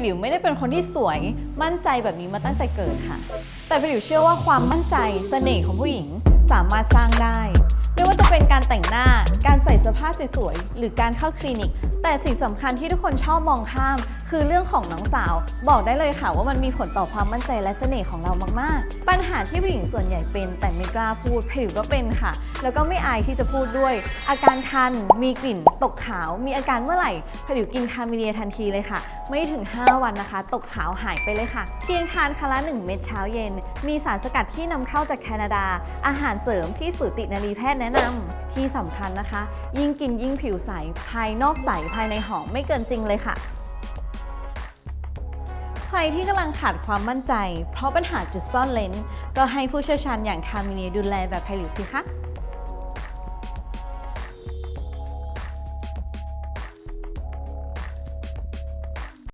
หลิวไม่ได้เป็นคนที่สวยมั่นใจแบบนี้มาตั้งแต่เกิดค่ะ แต่หลิวเชื่อว่าความมั่นใจเสน่ห์ของผู้หญิงสามารถสร้างได้ เป็นการแต่งหน้า การใส่เสื้อผ้าสวยๆ หรือการเข้าคลินิก แต่สิ่งสำคัญที่ทุกคนชอบมองข้าม คือเรื่องของน้องสาว บอกได้เลยค่ะว่ามันมีผลต่อความมั่นใจและเสน่ห์ของเรามากๆ ปัญหาที่ผู้หญิงส่วนใหญ่เป็น แต่ไม่กล้าพูดผิวก็เป็นค่ะ แล้วก็ไม่อายที่จะพูดด้วย อาการคัน มีกลิ่น ตกขาว มีอาการเมื่อไหร่ผิวกินคาเมเลียทันทีเลยค่ะ ไม่ถึง 5 วันนะคะ ตกขาวหายไปเลยค่ะ เพียงทานคาละ1เม็ดเช้าเย็น มีสารสกัดที่นำเข้าจากแคนาดา อาหารเสริมที่สูตินารีแพทย์แนะนำที่สำคัญนะคะ ยิ่งกินยิ่งผิวใส ภายนอกใสภายในหอมไม่เกินจริงเลยค่ะ ใครที่กำลังขาดความมั่นใจ เพราะปัญหาจุดซ่อนเลนก็ให้ผู้เชี่ยวชาญอย่างคามิเนียดูแลแบบไพลิวสิคะ